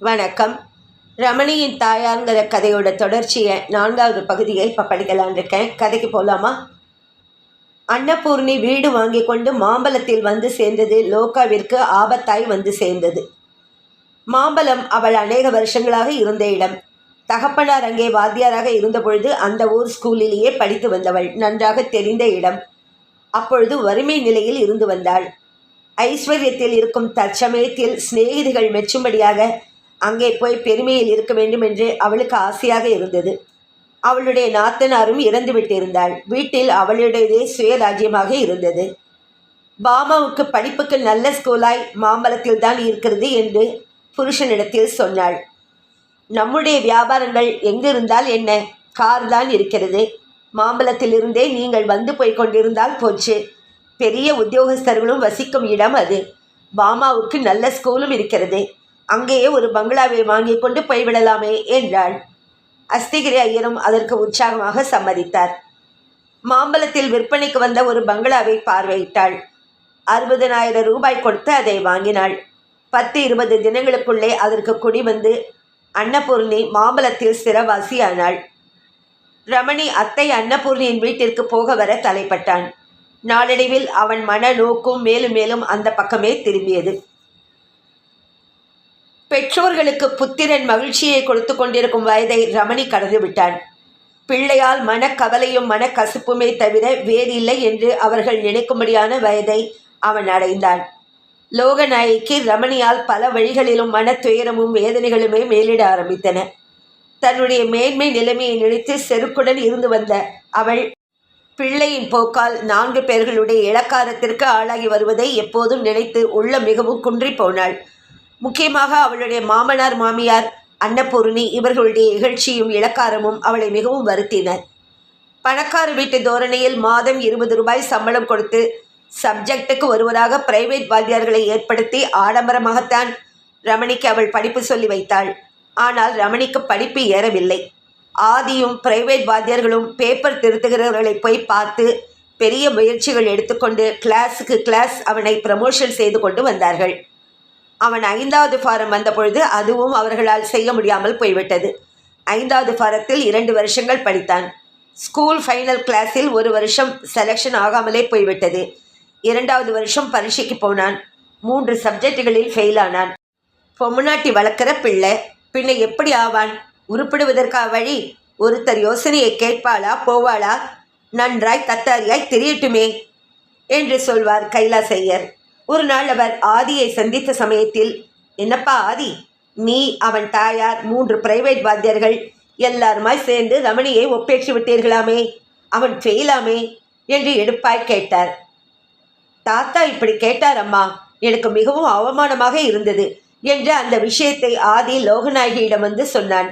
வணக்கம். ரமணியின் தாயாருங்கிற கதையோட தொடர்ச்சியை நான்காவது பகுதியை இப்போ படிக்கலான் இருக்கேன் கதைக்கு போகலாமா அன்னபூர்ணி வீடு வாங்கி கொண்டு மாம்பலத்தில் வந்து சேர்ந்தது லோகாவிற்கு ஆபத்தாய் வந்து சேர்ந்தது. மாம்பலம் அவள் அநேக வருஷங்களாக இருந்த இடம். தகப்பனார் அங்கே வாத்தியாராக இருந்தபொழுது அந்த ஊர் ஸ்கூலிலேயே படித்து வந்தவள். நன்றாக தெரிந்த இடம். அப்பொழுது வறுமை நிலையில் இருந்து வந்தாள். ஐஸ்வர்யத்தில் இருக்கும் தற்சமயத்தில் சிநேகிதிகள் மெச்சும்படியாக அங்கே போய் பெருமையில் இருக்க வேண்டும் என்று அவளுக்கு ஆசையாக இருந்தது. அவளுடைய நாத்தனாரும் இறந்து விட்டிருந்தாள். வீட்டில் அவளுடையதே சுயராஜ்யமாக இருந்தது. பாமாவுக்கு படிப்புக்கு நல்ல ஸ்கூலாய் மாம்பலத்தில் தான் இருக்கிறது என்று புருஷனிடத்தில் சொன்னாள். நம்முடைய வியாபாரங்கள் எங்கிருந்தால் என்ன? கார் தான் இருக்கிறது. மாம்பலத்திலிருந்தே நீங்கள் வந்து போய் கொண்டிருந்தால் போச்சு. பெரிய உத்தியோகஸ்தர்களும் வசிக்கும் இடம் அது. பாமாவுக்கு நல்ல ஸ்கூலும் இருக்கிறது. அங்கேயே ஒரு பங்களாவை வாங்கி கொண்டு போய்விடலாமே என்றாள். அஸ்திகிரி ஐயரும் அதற்கு உற்சாகமாக சம்மதித்தார். மாம்பலத்தில் விற்பனைக்கு வந்த ஒரு பங்களாவை பார்வையிட்டாள். அறுபதனாயிரம் ரூபாய் கொடுத்து அதை வாங்கினாள். பத்து இருபது தினங்களுக்குள்ளே அதற்கு குடி வந்து அன்னபூர்ணி மாம்பலத்தில் சிறவாசியானாள் ரமணி அத்தை அன்னபூர்ணியின் வீட்டிற்கு போக வர தலைப்பட்டான். நாளடைவில் அவன் மன நோக்கும் மேலும் மேலும் அந்த பக்கமே திரும்பியது. பெற்றோர்களுக்கு புத்திரன் மகிழ்ச்சியை கொடுத்து கொண்டிருக்கும் வயதை ரமணி கடந்து விட்டான் பிள்ளையால் மனக்கவலையும் மனக்கசிப்புமே தவிர வேறில்லை என்று அவர்கள் நினைக்கும்படியான வயதை அவன் அடைந்தான். லோகநாயகிக்கு ரமணியால் பல வழிகளிலும் மன துயரமும் வேதனைகளுமே மேலிட ஆரம்பித்தன. தன்னுடைய மேன்மை நிலைமையை நினைத்து செருக்குடன் இருந்து வந்த அவள் பிள்ளையின் போக்கால் நான்கு பேர்களுடைய இலக்காரத்திற்கு ஆளாகி வருவதை எப்போதும் நினைத்து உள்ள மிகவும் குன்றி போனாள். முக்கியமாக அவளுடைய மாமனார் மாமியார் அன்னபூர்ணி இவர்களுடைய இகழ்ச்சியும் இலக்காரமும் அவளை மிகவும் வருத்தினர். பணக்கார வீட்டு தோரணையில் மாதம் இருபது ரூபாய் சம்பளம் கொடுத்து சப்ஜெக்டுக்கு ஒருவராக பிரைவேட் வாத்தியார்களை ஏற்படுத்தி ஆடம்பரமாகத்தான் ரமணிக்கு அவள் படிப்பு சொல்லி வைத்தாள். ஆனால் ரமணிக்கு படிப்பு ஏறவில்லை. ஆதியும் பிரைவேட் வாத்தியார்களும் பேப்பர் திருத்துகிறவர்களை போய் பார்த்து பெரிய முயற்சிகள் எடுத்துக்கொண்டு கிளாஸுக்கு கிளாஸ் அவனை ப்ரமோஷன் செய்து கொண்டு வந்தார்கள். அவன் ஐந்தாவது ஃபாரம் வந்தபொழுது அதுவும் அவர்களால் செய்ய முடியாமல் போய்விட்டது. ஐந்தாவது ஃபாரத்தில் இரண்டு வருஷங்கள் படித்தான். ஸ்கூல் ஃபைனல் கிளாஸில் ஒரு வருஷம் செலெக்ஷன் ஆகாமலே போய்விட்டது. இரண்டாவது வருஷம் பரீட்சைக்கு போனான். மூன்று சப்ஜெக்டுகளில் ஃபெயில் ஆனான். பொம்முநாட்டி வளர்க்குற பிள்ளை பின்ன எப்படி ஆவான்? உருப்பிடுவதற்கா வழி? ஒருத்தர் யோசனையை கேட்பாளா போவாளா? நன்றாய் தத்தாரியாய் தெரியட்டுமே? என்று சொல்வார் கைலாசையர். ஒரு நாள் அவர் ஆதியை சந்தித்த சமயத்தில் என்னப்பா ஆதி நீ அவன் தாயார் மூன்று பிரைவேட் வாத்தியர்கள் எல்லாருமாய் சேர்ந்து ரமணியை ஒப்பேற்றி விட்டீர்களாமே அவன் செய்யலாமே? என்று எடுப்பாய் கேட்டார். தாத்தா இப்படி கேட்டார் அம்மா எனக்கு மிகவும் அவமானமாக இருந்தது என்று அந்த விஷயத்தை ஆதி லோகநாயகியிடம் வந்து சொன்னான்.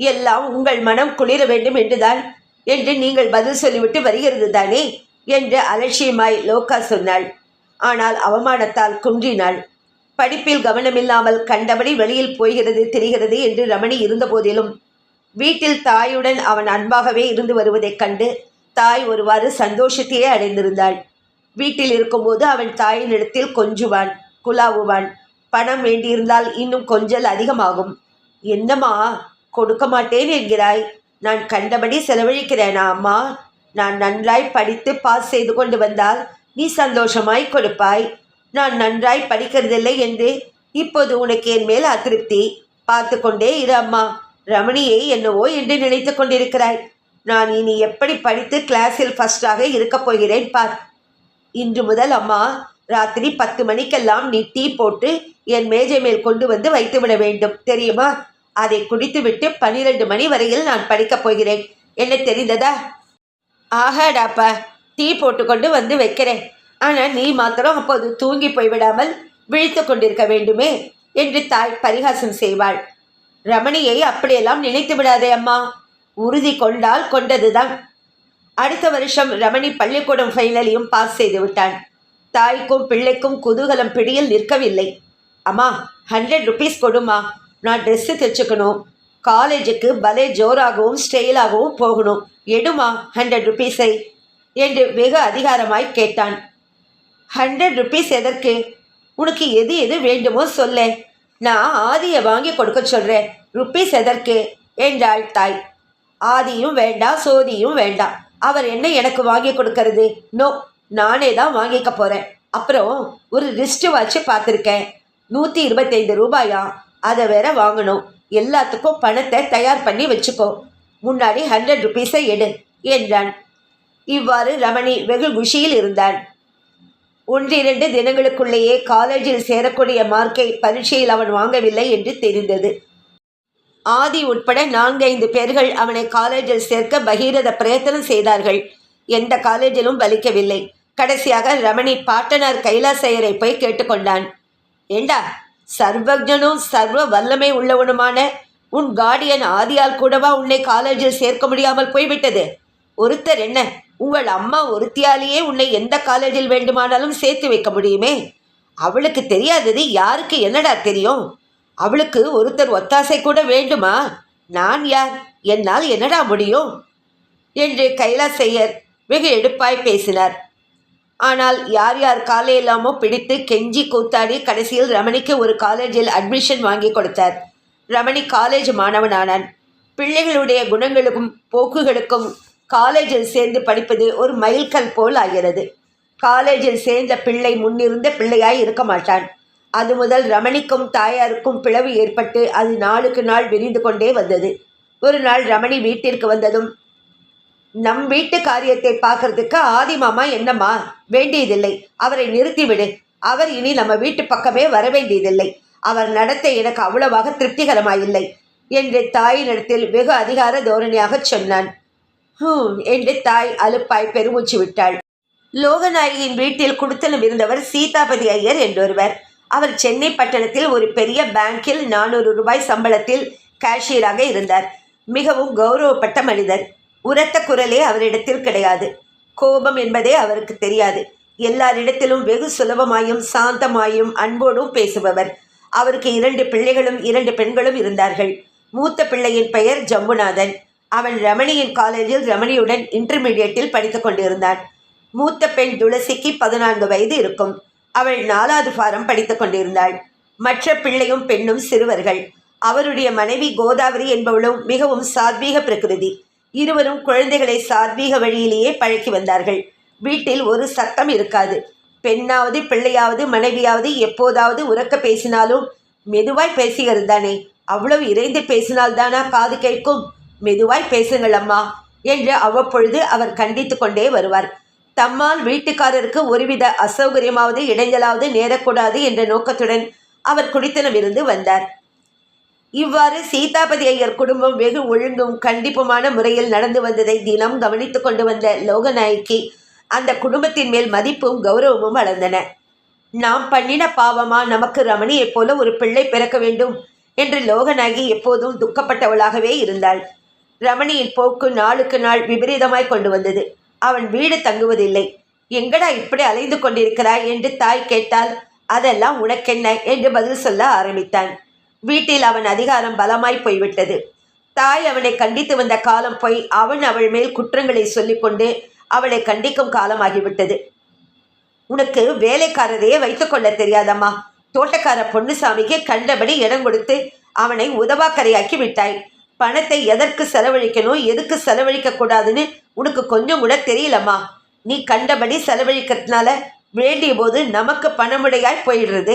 எல்லாம் உங்கள் மனம் குளிர வேண்டும் என்றுதான் என்று நீங்கள் பதில் சொல்லிவிட்டு வருகிறது தானே என்று அலட்சியமாய் லோகா சொன்னாள். ஆனால் அவமானத்தால் குன்றினாள். படிப்பில் கவனமில்லாமல் கண்டபடி வெளியில் போகிறது தெரிகிறது என்று ரமணி இருந்தபோதிலும் வீட்டில் தாயுடன் அவன் அன்பாகவே இருந்து வருவதைக் கண்டு தாய் ஒருவாறு சந்தோஷத்தையே அடைந்திருந்தாள். வீட்டில் இருக்கும்போது அவன் தாயினிடத்தில் கொஞ்சுவான் குலாவுவான் பணம் வேண்டியிருந்தால் இன்னும் கொஞ்சல் அதிகமாகும். என்னம்மா கொடுக்க மாட்டேன் என்கிறாய். நான் கண்டபடி செலவழிக்கிறேனா அம்மா? நான் நன்றாய் படித்து பாஸ் செய்து கொண்டு வந்தால் நீ சந்தோஷமாய் கொடுப்பாய். நான் நன்றாய் படிக்கிறதில்லை என்று இப்போது உனக்கு என் மேல் அதிருப்தி. பார்த்து கொண்டே இரு அம்மா. ரமணியை என்னவோ என்று நினைத்து கொண்டிருக்கிறாய். நான் இனி எப்படி படித்து கிளாஸில் ஃபஸ்ட்டாக இருக்கப் போகிறேன் பார். இன்று முதல் அம்மா ராத்திரி பத்து மணிக்கெல்லாம் நீ டீ போட்டு என் மேஜை மேல் கொண்டு வந்து வைத்துவிட வேண்டும். தெரியுமா? அதை குடித்துவிட்டு பன்னிரண்டு மணி வரையில் நான் படிக்கப் போகிறேன். என்ன தெரிந்ததா? ஆஹாடாப்பா. டீ போட்டுக்கொண்டு வந்து வைக்கிறேன். ஆனால் நீ மாத்திரம் அப்போது தூங்கி போய்விடாமல் விழித்து கொண்டிருக்க வேண்டுமே என்று தாய் பரிகாசம் செய்வாள். ரமணியை அப்படியெல்லாம் நினைத்து விடாதே அம்மா. உறுதி கொண்டால் கொண்டதுதான். அடுத்த வருஷம் ரமணி பள்ளிக்கூடம் ஃபைனலையும் பாஸ் செய்து விட்டான். தாய்க்கும் பிள்ளைக்கும் குதூகலம் பிடியில் நிற்கவில்லை. அம்மா ஹண்ட்ரட் ருபீஸ் கொடுமா. நான் ட்ரெஸ்ஸு தைச்சுக்கணும். காலேஜுக்கு பலே ஜோராகவும் ஸ்டைலாகவும் போகணும். எடுமா ஹண்ட்ரட் ருபீஸை என்று வெகு அதிகாரமாய் கேட்டான். ஹண்ட்ரட் ருபீஸ் எதற்கு? உனக்கு எது எது வேண்டுமோ சொல்ல. நான் ஆதியை வாங்கி கொடுக்க சொல்கிறேன் ருப்பீஸ் எதற்கு? என்றாள் தாய். ஆதியும் வேண்டாம் சோதியும் வேண்டாம் அவர் என்ன எனக்கு வாங்கி கொடுக்கறது? நோ நானே தான் வாங்கிக்க போகிறேன் அப்புறம் ஒரு ரிஸ்ட் வாட்ச் பார்த்துருக்கேன். நூற்றி இருபத்தைந்து ரூபாயா? அதை வேற வாங்கணும். எல்லாத்துக்கும் பணத்தை தயார் பண்ணி வச்சுக்கோ. முன்னாடி ஹண்ட்ரட் ருபீஸை எடு என்றான். இவ்வாறு ரமணி வெகு குஷியில் இருந்தான். ஒன்றிரண்டு தினங்களுக்குள்ளேயே காலேஜில் சேரக்கூடிய மார்க்கை பரீட்சையில் அவன் வாங்கவில்லை என்று தெரிந்தது. ஆதி உட்பட நான்கைந்து பேர்கள் அவனை காலேஜில் சேர்க்க பகீரத பிரயத்தனம் செய்தார்கள். எந்த காலேஜிலும் பலிக்கவில்லை. கடைசியாக ரமணி பாட்டனார் கைலாசையரை போய் கேட்டுக்கொண்டான். ஏண்டா சர்வஜனும் சர்வ வல்லமை உள்ளவனுமான உன் கார்டியன் ஆதியால் கூடவா உன்னை காலேஜில் சேர்க்க முடியாமல் போய்விட்டது? ஒருத்தர் என்ன உங்கள் அம்மா ஒருத்தியாலேயே உன்னை எந்த காலேஜில் வேண்டுமானாலும் சேர்த்து வைக்க முடியுமே? அவளுக்கு தெரியாதது யாருக்கு என்னடா தெரியும்? அவளுக்கு ஒருத்தர் ஒத்தாசை கூட வேண்டுமா? நான் யார்? என்னால் என்னடா முடியும்? என்று கைலாசையர் வெகு எடுப்பாய் பேசினார். ஆனால் யார் யார் காலையெல்லாமோ பிடித்து கெஞ்சி கூத்தாடி கடைசியில் ரமணிக்கு ஒரு காலேஜில் அட்மிஷன் வாங்கி கொடுத்தார். ரமணி காலேஜ் மாணவனானான். பிள்ளைகளுடைய குணங்களுக்கும் போக்குகளுக்கும் காலேஜில் சேர்ந்து படிப்பது ஒரு மைல்கல் போல் ஆகிறது. காலேஜில் சேர்ந்த பிள்ளை முன்னிருந்த பிள்ளையாய் இருக்க மாட்டான். அது முதல் ரமணிக்கும் தாயாருக்கும் பிளவு ஏற்பட்டு அது நாளுக்கு நாள் விரிந்து கொண்டே வந்தது. ஒரு நாள் ரமணி வீட்டிற்கு வந்ததும் நம் வீட்டு காரியத்தை பார்க்கறதுக்கு ஆதி மாமா என்னம்மா? வேண்டியதில்லை. அவரை நிறுத்திவிடு. அவர் இனி நம்ம வீட்டு பக்கமே வர வேண்டியதில்லை. அவர் நடத்தை எனக்கு அவ்வளவாக திருப்திகரமாயில்லை என்று தாயினிடத்தில் வெகு அதிகார தோரணையாகச் சொன்னான். ஹூம் என்று தாய் அலுப்பாய் பெருமூச்சு விட்டாள். லோகநாயகியின் வீட்டில் குடுத்தலும் இருந்தவர் சீதாபதி ஐயர் என்றொருவர். அவர் சென்னை பட்டணத்தில் ஒரு பெரிய பேங்கில் நானூறு ரூபாய் சம்பளத்தில் கேஷியராக இருந்தார். மிகவும் கௌரவப்பட்ட மனிதர். உரத்த குரலே அவரிடத்தில் கிடையாது. கோபம் என்பதே அவருக்கு தெரியாது. எல்லாரிடத்திலும் வெகு சுலபமாயும் சாந்தமாயும் அன்போடும் பேசுபவர். அவருக்கு இரண்டு பிள்ளைகளும் இரண்டு பெண்களும் இருந்தார்கள். மூத்த பிள்ளையின் பெயர் ஜம்புநாதன். அவன் ரமணியின் காலேஜில் ரமணியுடன் இன்டர்மீடியட்டில் படித்துக் கொண்டிருந்தான் மூத்த பெண் துளசிக்கு பதினான்கு வயது இருக்கும். அவள் நாலாவது ஃபாரம் படித்துக் கொண்டிருந்தாள். மற்ற பிள்ளையும் பெண்ணும் சிறுவர்கள். அவருடைய மனைவி கோதாவரி என்பவளும் மிகவும் சாத்வீக பிரகிருதி. இருவரும் குழந்தைகளை சாத்வீக வழியிலேயே பழக்கி வந்தார்கள். வீட்டில் ஒரு சத்தம் இருக்காது. பெண்ணாவது பிள்ளையாவது மனைவியாவது எப்போதாவது உறக்க பேசினாலும் மெதுவாய் பேசுகிறது தானே அவ்வளவு இறைந்து பேசினால்தானா காது கேட்கும்? மெதுவாய் பேசுங்கள் அம்மா என்று அவ்வப்பொழுது அவர் கண்டித்து கொண்டே வருவார். தம்மால் வீட்டுக்காரருக்கு ஒருவித அசௌகரியமாவது இடைஞ்சலாவது நேரக்கூடாது என்ற நோக்கத்துடன் அவர் குடித்தனமிருந்து வந்தார். இவ்வாறு சீதாபதி ஐயர் குடும்பம் வெகு ஒழுங்கும் கண்டிப்புமான முறையில் நடந்து வந்ததை தினம் கவனித்து கொண்டு வந்த லோகநாயகி அந்த குடும்பத்தின் மேல் மதிப்பும் கௌரவமும் வளர்ந்தன நாம் பண்ணின பாவமா நமக்கு ரமணியைப் போல ஒரு பிள்ளை பிறக்க வேண்டும் என்று லோகநாயகி எப்போதும் துக்கப்பட்டவளாகவே இருந்தாள். ரமணியின் போக்கு நாளுக்கு நாள் விபரீதமாய் கொண்டு வந்தது. அவன் வீடு தங்குவதில்லை. எங்கடா இப்படி அலைந்து கொண்டிருக்கிறாய் என்று தாய் கேட்டால் அதெல்லாம் உனக்கென்ன என்று பதில் சொல்ல ஆரம்பித்தான். வீட்டில் அவன் அதிகாரம் பலமாய் போய்விட்டது. தாய் அவனை கண்டித்து வந்த காலம் போய் அவன் அவள் மேல் குற்றங்களை சொல்லிக்கொண்டு அவளை கண்டிக்கும் காலமாகிவிட்டது. உனக்கு வேலைக்காரரையே வைத்துக்கொள்ள தெரியாதம்மா. தோட்டக்கார பொன்னுசாமிக்கு கண்டபடி இடம் கொடுத்து அவனை உதவாக்கரையாக்கி விட்டாய். பணத்தை எதற்கு செலவழிக்கணும் எதுக்கு செலவழிக்க கூடாதுன்னு உனக்கு கொஞ்சம் கூட தெரியலம்மா. நீ கண்டபடி செலவழிக்கிறதுனால வேண்டிய போது நமக்கு பணமுடையாய் போயிடுறது.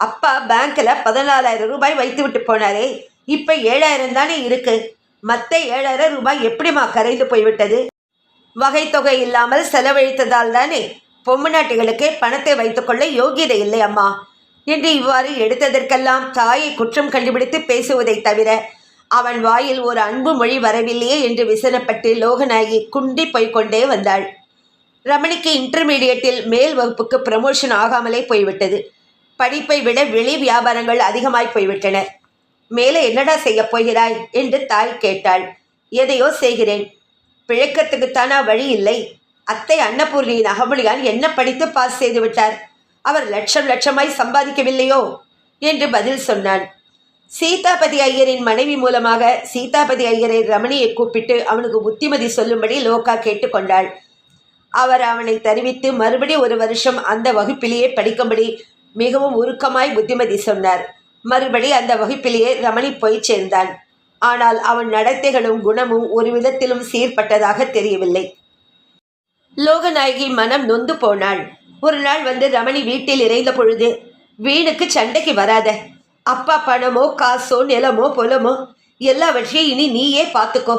அப்பா பேங்க்கில் பதினாலாயிரம் ரூபாய் வைத்து விட்டு போனாரே இப்போ ஏழாயிரம் தானே இருக்கு. மற்ற ஏழாயிரம் ரூபாய் எப்படிம்மா கரைந்து போய்விட்டது? வகைத்தொகை இல்லாமல் செலவழித்ததால் தானே பொம்முநாட்டிகளுக்கே பணத்தை வைத்துக்கொள்ள யோகியதை இல்லை அம்மா என்று இவ்வாறு எடுத்ததற்கெல்லாம் தாயை குற்றம் கண்டுபிடித்து பேசுவதை தவிர அவன் வாயில் ஒரு அன்பு மொழி வரவில்லையே என்று விசனப்பட்டு லோகநாயகி குண்டி போய்க்கொண்டே வந்தாள். ரமணிக்கு இன்டர்மீடியட்டில் மேல் வகுப்புக்கு ப்ரமோஷன் ஆகாமலே போய்விட்டது. படிப்பை விட வெளி வியாபாரங்கள் அதிகமாய் போய்விட்டன. மேலே என்னடா செய்யப் போகிறாய்? என்று தாய் கேட்டாள். எதையோ செய்கிறேன். பிழைக்கத்துக்குத்தானா வழி இல்லை. அத்தை அன்னபூர்ணியின் அகமொழியான் என்ன படித்து பாஸ் செய்து விட்டார்? அவர் லட்சம் லட்சமாய் சம்பாதிக்கவில்லையோ? என்று பதில் சொன்னான். சீதாபதி ஐயரின் மனைவி மூலமாக சீதாபதி ஐயரை ரமணியை கூப்பிட்டு அவனுக்கு புத்திமதி சொல்லும்படி லோகா கேட்டுக்கொண்டாள். அவர் அவனை தெரிவித்து மறுபடி ஒரு வருஷம் அந்த வகுப்பிலேயே படிக்கும்படி மிகவும் உருக்கமாய் புத்திமதி சொன்னார். மறுபடி அந்த வகுப்பிலேயே ரமணி போய் சேர்ந்தான். ஆனால் அவன் நடத்தைகளும் குணமும் ஒரு விதத்திலும் சீர்பட்டதாக தெரியவில்லை. லோகநாயகி மனம் நொந்து போனாள். ஒரு நாள் வந்து ரமணி வீட்டில் இறைந்த பொழுது வீணுக்கு சண்டைக்கு வராத. அப்பா பணமோ காசோ நிலமோ புலமோ எல்லாவற்றையும் இனி நீயே பார்த்துக்கோ.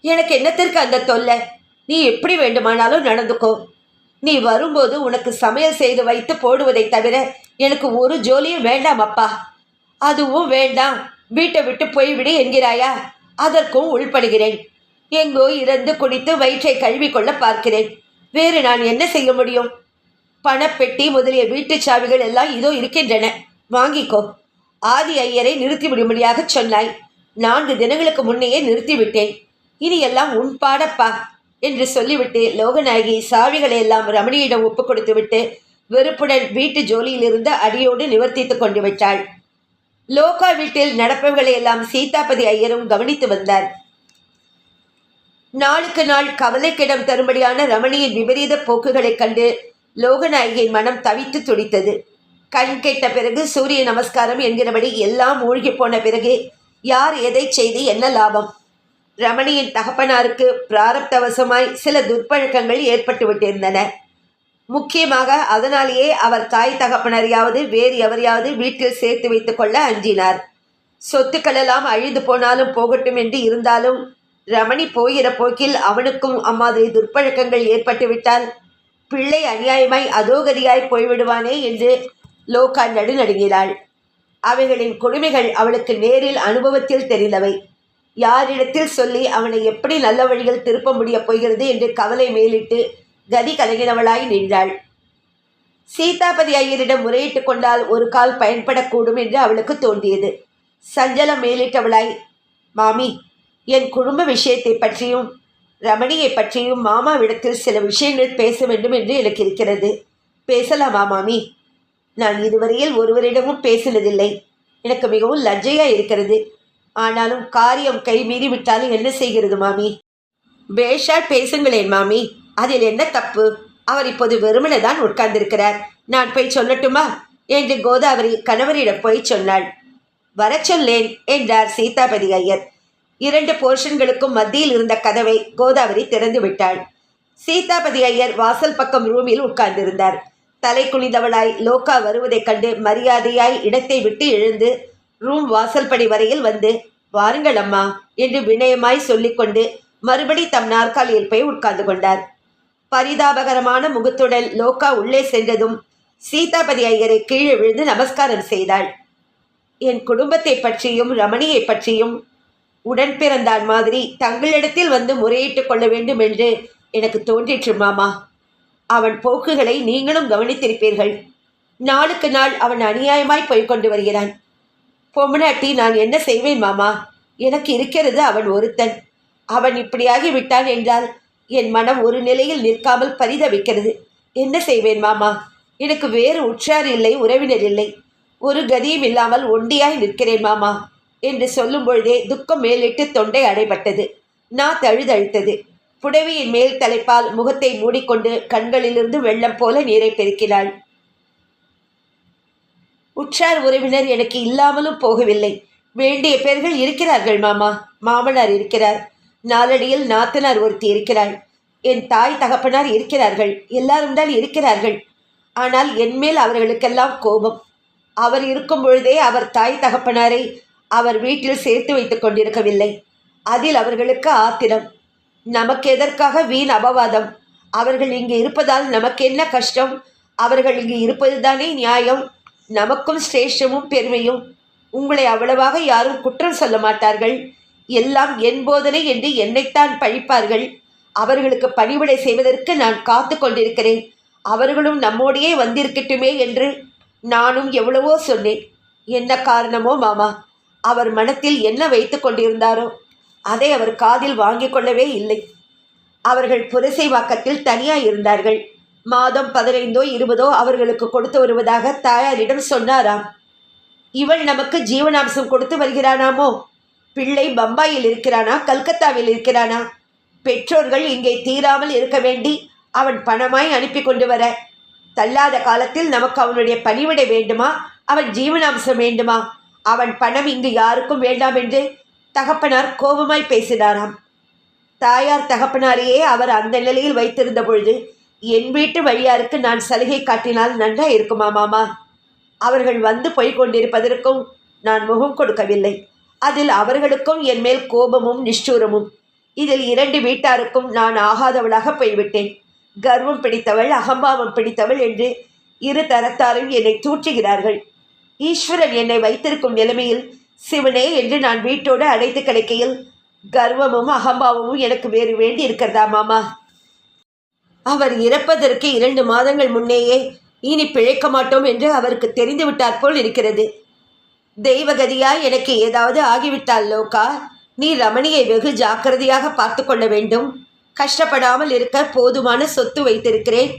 எனக்கு என்னத்திற்கு அந்த தொல்லை? நீ எப்படி வேண்டுமானாலும் நடந்துக்கோ. நீ வரும்போது உனக்கு சமையல் செய்து வைத்து போடுவதை தவிர எனக்கு ஒரு ஜோலியும் வேண்டாம் அப்பா. அதுவும் வேண்டாம். வீட்டை விட்டு போய்விடு என்கிறாயா? அதற்கும் உள்படுகிறேன். எங்கோ இறந்து குடித்து வயிற்றை கழுவிக்கொள்ள பார்க்கிறேன். வேறு நான் என்ன செய்ய முடியும்? பணப்பெட்டி முதலிய வீட்டுச் சாவிகள் எல்லாம் இதோ இருக்கின்றன. வாங்கிக்கோ. ஆதி ஐயரை நிறுத்திவிடும்படியாக சொன்னாய். நான்கு தினங்களுக்கு முன்னையே நிறுத்திவிட்டேன். இனி எல்லாம் உன் பாடப்பா என்று சொல்லிவிட்டு லோகநாயகி சாவிகளை எல்லாம் ரமணியிடம் ஒப்பு கொடுத்துவிட்டு வெறுப்புடன் வீட்டு ஜோலியிலிருந்து அடியோடு நிவர்த்தித்துக் கொண்டு விட்டாள். லோகா வீட்டில் நடப்பவர்களை எல்லாம் சீதாபதி ஐயரும் கவனித்து வந்தார். நாளுக்கு நாள் கவலைக்கிடம் தரும்படியான ரமணியின் விபரீத போக்குகளைக் கண்டு லோகநாயகியின் மனம் தவித்து துடித்தது. கண் கெட்ட பிறகு சூரிய நமஸ்காரம் என்கிறபடி எல்லாம் மூழ்கி போன பிறகு யார் எதை செய்து என்ன லாபம்? ரமணியின் தகப்பனாருக்கு பிராரப்தவசமாய் சில துர்ப்பழக்கங்கள் ஏற்பட்டு விட்டிருந்தன. முக்கியமாக அதனாலேயே அவர் தாய் தகப்பனரையாவது வேறு எவரையாவது வீட்டில் சேர்த்து வைத்துக் கொள்ள அஞ்சினார். சொத்துக்களெல்லாம் அழிந்து போனாலும் போகட்டும் என்று இருந்தாலும் ரமணி போகிற போக்கில் அவனுக்கும் அம்மாதிரி துர்ப்பழக்கங்கள் ஏற்பட்டுவிட்டால் பிள்ளை அநியாயமாய் அதோகதியாய் போய்விடுவானே என்று லோகா நடுநடுங்கினாள். அவைகளின் கொடுமைகள் அவளுக்கு நேரில் அனுபவத்தில் தெரிந்தவை. யாரிடத்தில் சொல்லி அவனை எப்படி நல்ல வழியில் திருப்ப முடியப் போகிறது என்று கவலை மேலிட்டு கதி கலங்கினவளாய் நின்றாள். சீதாபதி ஐயரிடம் முறையிட்டு கொண்டால் ஒரு கால் பயன்படக்கூடும் என்று அவளுக்கு தோன்றியது. சஞ்சலம் மேலிட்டவளாய் மாமி என் குடும்ப விஷயத்தை பற்றியும் ரமணியை பற்றியும் மாமாவிடத்தில் சில விஷயங்கள் பேச வேண்டும் என்று எனக்கு இருக்கிறது. பேசலாமா மாமி? நான் இதுவரையில் ஒருவரிடமும் பேசினதில்லை. எனக்கு மிகவும் லஜ்ஜையா இருக்கிறது. ஆனாலும் காரியம் கை மீறி விட்டாலும் என்ன செய்கிறது மாமி? பேஷா பேசுங்களேன் மாமி. அதில் என்ன தப்பு? அவர் இப்போது வெறுமனை தான் உட்கார்ந்திருக்கிறார். நான் போய் சொல்லட்டுமா? என்று கோதாவரி கணவரிடம் போய் சொன்னாள். வரச் சொல்லேன் என்றார் சீதாபதி ஐயர். இரண்டு போர்ஷன்களுக்கும் மத்தியில் இருந்த கதவை கோதாவரி திறந்து விட்டாள். சீதாபதி ஐயர் வாசல் பக்கம் ரூமில் உட்கார்ந்திருந்தார். தலை குனிந்தவளாய் லோகா வருவதைக் கண்டு மரியாதையாய் இடத்தை விட்டு எழுந்து ரூம் வாசல்படி வரையில் வந்து வாருங்கள் அம்மா என்று வினயமாய் சொல்லிக்கொண்டு மறுபடி தம் நாற்காலியில் போய் உட்கார்ந்து கொண்டார். பரிதாபகரமான முகத்துடன் லோகா உள்ளே சென்றதும் சீதாபதி ஐயரை கீழே விழுந்து நமஸ்காரம் செய்தாள். என் குடும்பத்தை பற்றியும் ரமணியை பற்றியும் உடன் பிறந்தான் மாதிரி தங்களிடத்தில் வந்து முறையிட்டுக் கொள்ள வேண்டும் என்று எனக்கு தோன்றிற்று மாமா. அவன் போக்குகளை நீங்களும் கவனித்திருப்பீர்கள். நாளுக்கு நாள் அவன் அநியாயமாய் போய்க்கொண்டு வருகிறான். பொம்மனாட்டி நான் என்ன செய்வேன் மாமா? எனக்கு இருக்கிறது அவன் ஒருத்தன். அவன் இப்படியாகி விட்டான் என்றால் என் மனம் ஒரு நிலையில் நிற்காமல் பரிதவிக்கிறது. என்ன செய்வேன் மாமா? எனக்கு வேறு உற்றார் இல்லை உறவினர் இல்லை. ஒரு கதியும் இல்லாமல் ஒண்டியாய் நிற்கிறேன் மாமா என்று சொல்லும் பொழுதே துக்கம் மேலிட்டு தொண்டை அடைபட்டது. நான் தழுதழுத்தது. புடவையின் மேல் தலைப்பால் முகத்தை மூடிக்கொண்டு கண்களிலிருந்து வெள்ளம் போல நீரை பெருக்கினாள். உற்றார் உறவினர் எனக்கு இல்லாமலும் போகவில்லை. வேண்டிய பேர்கள் இருக்கிறார்கள் மாமா. மாமனார் இருக்கிறார். நாலடியில் நாத்தனார் ஒருத்தி இருக்கிறாள். என் தாய் தகப்பனார் இருக்கிறார்கள். எல்லாரும் தான் இருக்கிறார்கள். ஆனால் என்மேல் அவர்களுக்கெல்லாம் கோபம். அவர் இருக்கும் பொழுதே அவர் தாய் தகப்பனாரை அவர் வீட்டில் சேர்த்து வைத்துக் கொண்டிருக்கவில்லை. அதில் அவர்களுக்கு ஆத்திரம். நமக்கு எதற்காக வீண் அபவாதம்? அவர்கள் இங்கு இருப்பதால் நமக்கு என்ன கஷ்டம்? அவர்கள் இங்கு இருப்பதுதானே நியாயம். நமக்கும் சிரேஷ்டமும் பெருமையும். உங்களை அவ்வளவாக யாரும் குற்றம் சொல்ல மாட்டார்கள். எல்லாம் என் போதனை என்று என்னைத்தான் பழிப்பார்கள். அவர்களுக்கு பணிவிடை செய்வதற்கு நான் காத்து கொண்டிருக்கிறேன். அவர்களும் நம்மோடையே வந்திருக்கட்டுமே என்று நானும் எவ்வளவோ சொன்னேன். என்ன காரணமோ மாமா அவர் மனத்தில் என்ன வைத்து கொண்டிருந்தாரோ? அதை அவர் காதில் வாங்கிக் கொள்ளவே இல்லை. அவர்கள் புரசை வாக்கத்தில் தனியாக இருந்தார்கள். மாதம் பதினைந்தோ இருபதோ அவர்களுக்கு கொடுத்து வருவதாக தாயாரிடம் சொன்னாராம். இவள் நமக்கு ஜீவனாம்சம் கொடுத்து வருகிறானாமோ? பிள்ளை பம்பாயில் இருக்கிறானா? கல்கத்தாவில் இருக்கிறானா? பெற்றோர்கள் இங்கே தீராமல் இருக்க வேண்டி அவன் பணமாய் அனுப்பி கொண்டு வர. தள்ளாத காலத்தில் நமக்கு அவனுடைய பணிவிடை வேண்டுமா? அவன் ஜீவனாம்சம் வேண்டுமா? அவன் பணம் இங்கு யாருக்கும் வேண்டாம் என்று தகப்பனார் கோபமாய் பேசினாராம். தாயார் தகப்பனாரையே அவர் அந்த நிலையில் வைத்திருந்த பொழுது என் வீட்டு வழியாருக்கு நான் சலுகை காட்டினால் நன்றா இருக்குமா மாமா? அவர்கள் வந்து போய்க் கொண்டிருப்பதற்கும் நான் முகம் கொடுக்கவில்லை. அதில் அவர்களுக்கும் என் மேல் கோபமும் நிஷ்டூரமும். இதில் இரண்டு வீட்டாருக்கும் நான் ஆகாதவளாக போய்விட்டேன். கர்வம் பிடித்தவள் அகம்பாவம் பிடித்தவள் என்று இரு தரத்தாரும் என்னை தூற்றுகிறார்கள். ஈஸ்வரன் என்னை வைத்திருக்கும் நிலைமையில் சிவனே என்று நான் வீட்டோடு அழைத்து கிடைக்கையில் கர்வமும் அகம்பாவமும் எனக்கு வேறு வேண்டி இருக்கிறதா மாமா? அவர் இறப்பதற்கு இரண்டு மாதங்கள் முன்னேயே இனி பிழைக்க மாட்டோம் என்று அவருக்கு தெரிந்துவிட்டாற் போல் இருக்கிறது. தெய்வகதியாய் எனக்கு ஏதாவது ஆகிவிட்டால் லோகா நீ ரமணியை வெகு ஜாக்கிரதையாக பார்த்து கொள்ள வேண்டும். கஷ்டப்படாமல் இருக்க போதுமான சொத்து வைத்திருக்கிறேன்.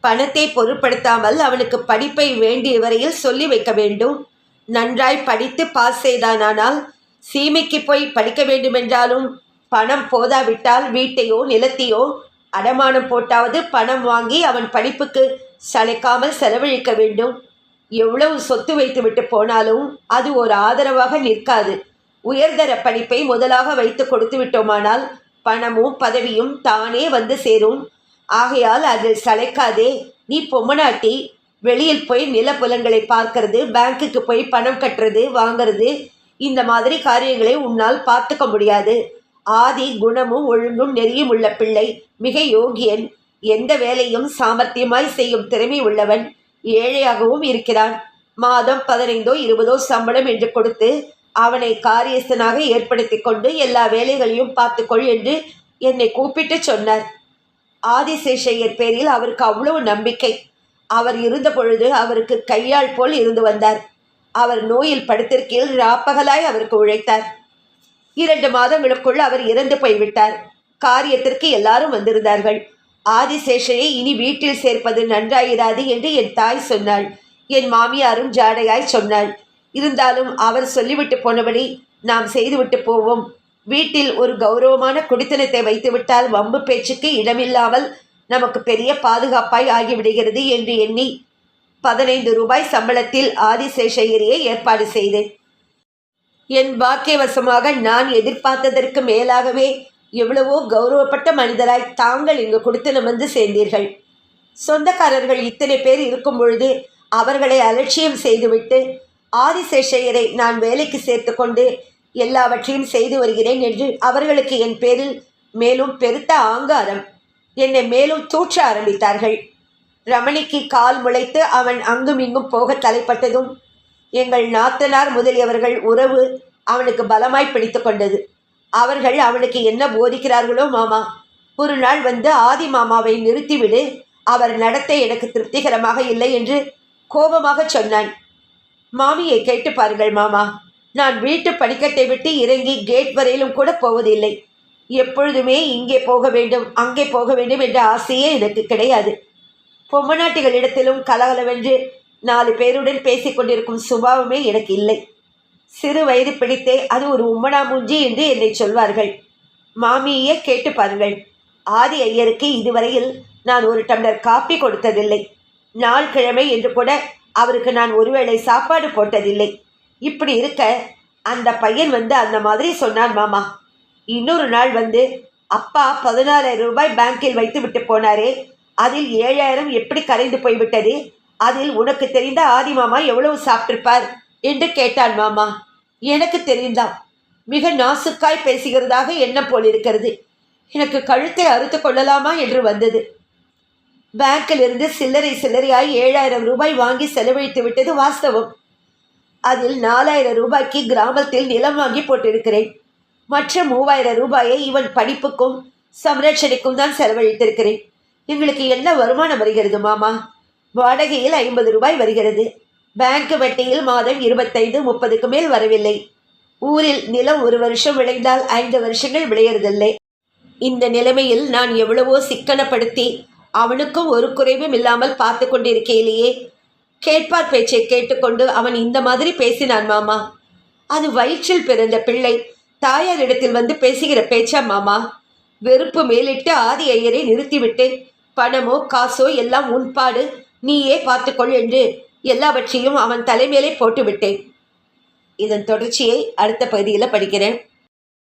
பணத்தை பொருட்படுத்தாமல் அவனுக்கு படிப்பை வேண்டிய வரையில் சொல்லி வைக்க வேண்டும். நன்றாய் படித்து பாஸ் செய்தானானால் சீமைக்கு போய் படிக்க வேண்டுமென்றாலும் பணம் போதாவிட்டால் வீட்டையோ நிலத்தையோ அடமானம் போட்டாவது பணம் வாங்கி அவன் படிப்புக்கு சளைக்காமல் செலவழிக்க வேண்டும். எவ்வளவு சொத்து வைத்துவிட்டு போனாலும் அது ஒரு ஆதரவாக நிற்காது. உயர்தர படிப்பை முதலாக வைத்து கொடுத்து விட்டோமானால் பணமும் பதவியும் தானே வந்து சேரும். ஆகையால் அதில் சளைக்காதே. நீ பொம்மனாட்டி வெளியில் போய் நிலப்புலன்களை பார்க்கறது பேங்க்குக்கு போய் பணம் கட்டுறது வாங்கிறது இந்த மாதிரி காரியங்களை உன்னால் பார்த்துக்க முடியாது. ஆதி குணமும் ஒழுங்கும் நெறியும் உள்ள பிள்ளை மிக யோகியன் எந்த வேலையும் சாமர்த்தியமாய் செய்யும் திறமை உள்ளவன் ஏழையாகவும் இருக்கிறான். மாதம் பதினைந்தோ இருபதோ சம்பளம் என்று கொடுத்து அவனை காரியஸ்தனாக ஏற்படுத்தி கொண்டு எல்லா வேலைகளையும் பார்த்துக்கொள் என்று என்னை கூப்பிட்டு சொன்னார். ஆதிசேஷையர் பேரில் அவருக்கு அவ்வளவு நம்பிக்கை. அவர் இருந்த பொழுது அவருக்கு கையாள் போல் இருந்து வந்தார். அவர் நோயில் படுத்திருக்கையில் ராப்பகலாய் அவருக்கு உழைத்தார். இரண்டு மாதங்களுக்குள் அவர் இறந்து போய்விட்டார். காரியத்திற்கு எல்லாரும் வந்திருந்தார்கள். ஆதிசேஷனை இனி வீட்டில் சேர்ப்பது நன்றாயிராது என்று என் தாய் சொன்னாள். என் மாமியாரும் ஜாடையாய் சொன்னாள். இருந்தாலும் அவர் சொல்லிவிட்டு போனபடி நாம் செய்துவிட்டு போவோம். வீட்டில் ஒரு கௌரவமான குடித்தனத்தை வைத்துவிட்டால் வம்பு பேச்சுக்கு இடமில்லாமல் நமக்கு பெரிய பாதுகாப்பாய் ஆகிவிடுகிறது என்று எண்ணி பதினைந்து ரூபாய் சம்பளத்தில் ஆதிசேஷகிரியை ஏற்பாடு செய்தேன். என் பாக்கியவசமாக நான் எதிர்பார்த்ததற்கு மேலாகவே எவ்வளவோ கௌரவப்பட்ட மனிதராய் தாங்கள் இங்கு கொடுத்து வந்து சேர்ந்தீர்கள். சொந்தக்காரர்கள் இத்தனை பேர் இருக்கும் பொழுது அவர்களை அலட்சியம் செய்துவிட்டு ஆதிசேஷையரை நான் வேலைக்கு சேர்த்து கொண்டு எல்லாவற்றையும் செய்து வருகிறேன் என்று அவர்களுக்கு என் பேரில் மேலும் பெருத்த ஆங்காரம் என்னை மேலும் தூற்ற ஆரம்பித்தார்கள். ரமணிக்கு கால் முளைத்து அவன் அங்கும் இங்கும் போக தலைப்பட்டதும் எங்கள் நாத்தனார் முதலியவர்கள் உறவு அவனுக்கு பலமாய் பிடித்து கொண்டது. அவர்கள் அவனுக்கு என்ன போதிக்கிறார்களோ மாமா ஒரு நாள் வந்து ஆதி மாமாவை நிறுத்திவிடு அவர் நடத்தை எனக்கு திருப்திகரமாக இல்லை என்று கோபமாக சொன்னான். மாமியை கேட்டு பாருங்கள் மாமா நான் வீட்டு படிக்கட்டை விட்டு இறங்கி கேட் வரையிலும் கூட போவதில்லை. எப்பொழுதுமே இங்கே போக வேண்டும் அங்கே போக வேண்டும் என்ற ஆசையே எனக்கு கிடையாது. பொம்மநாட்டிகளிடத்திலும் கலகலவென்று நாலு பேருடன் பேசிக்கொண்டிருக்கும் சுபாவமே எனக்கு இல்லை. சிறு வயது பிடித்தே அது ஒரு உம்மனா மூஞ்சி என்று என்னை சொல்வார்கள். மாமியே கேட்டு பாருங்கள். ஆதி ஐயருக்கு இதுவரையில் நான் ஒரு டம்ளர் காப்பி கொடுத்ததில்லை. நாள் கிழமை என்று கூட அவருக்கு நான் ஒருவேளை சாப்பாடு போட்டதில்லை. இப்படி இருக்க அந்த பையன் வந்து அந்த மாதிரி சொன்னான் மாமா. இன்னொரு நாள் வந்து அப்பா பதினாறாயிரம் ரூபாய் பேங்கில் வைத்து விட்டு போனாரே. அதில் ஏழாயிரம் எப்படி கரைந்து போய்விட்டது? அதில் உனக்கு தெரிந்த ஆதி மாமா எவ்வளவு சாப்பிட்டிருப்பார்? என்று கேட்டான் மாமா. எனக்கு தெரிந்தான் மிக நாசுக்காய் பேசுகிறதாக எண்ணம் போலிருக்கிறது எனக்கு கழுத்தை அறுத்து கொள்ளலாமா என்று வந்தது. பேங்கிலிருந்து சில்லறை சில்லறையாய் ஏழாயிரம் ரூபாய் வாங்கி செலவழித்து விட்டது வாஸ்தவம். அதில் நாலாயிரம் ரூபாய்க்கு கிராமத்தில் நிலம் வாங்கி போட்டிருக்கிறேன். மற்ற மூவாயிரம் ரூபாயை இவன் படிப்புக்கும் சம்ரட்சணைக்கும் தான் செலவழித்திருக்கிறேன். எங்களுக்கு என்ன வருமானம் வருகிறது மாமா? வாடகையில் ஐம்பது ரூபாய் வருகிறது. பேங்க் வட்டியில் மாதம் இருபத்தைந்து முப்பதுக்கு மேல் வரவில்லை. ஊரில் நிலம் ஒரு வருஷம் விளைந்தால் ஐந்து வருஷங்கள் விளையறதில்லை. இந்த நிலைமையில் நான் எவ்வளவோ சிக்கனப்படுத்தி அவனுக்கும் ஒரு குறைவும் இல்லாமல் பார்த்து கொண்டிருக்கையிலேயே கேட்பார் பேச்சை கேட்டுக்கொண்டு அவன் இந்த மாதிரி பேசினான் மாமா. அது வயிற்றில் பிறந்த பிள்ளை. தாயாரிடத்தில் வந்து பேசுகிற பேச்சா மாமா? வெறுப்பு மேலிட்டு ஆதி ஐயரை நிறுத்திவிட்டு பணமோ காசோ எல்லாம் உன்பாடு நீயே பார்த்துக்கொள் என்று எல்லாவற்றையும் அவன் தலைமையிலே போட்டுவிட்டேன். இதன் தொடர்ச்சியை அடுத்த பகுதியில் படிக்கிறேன்.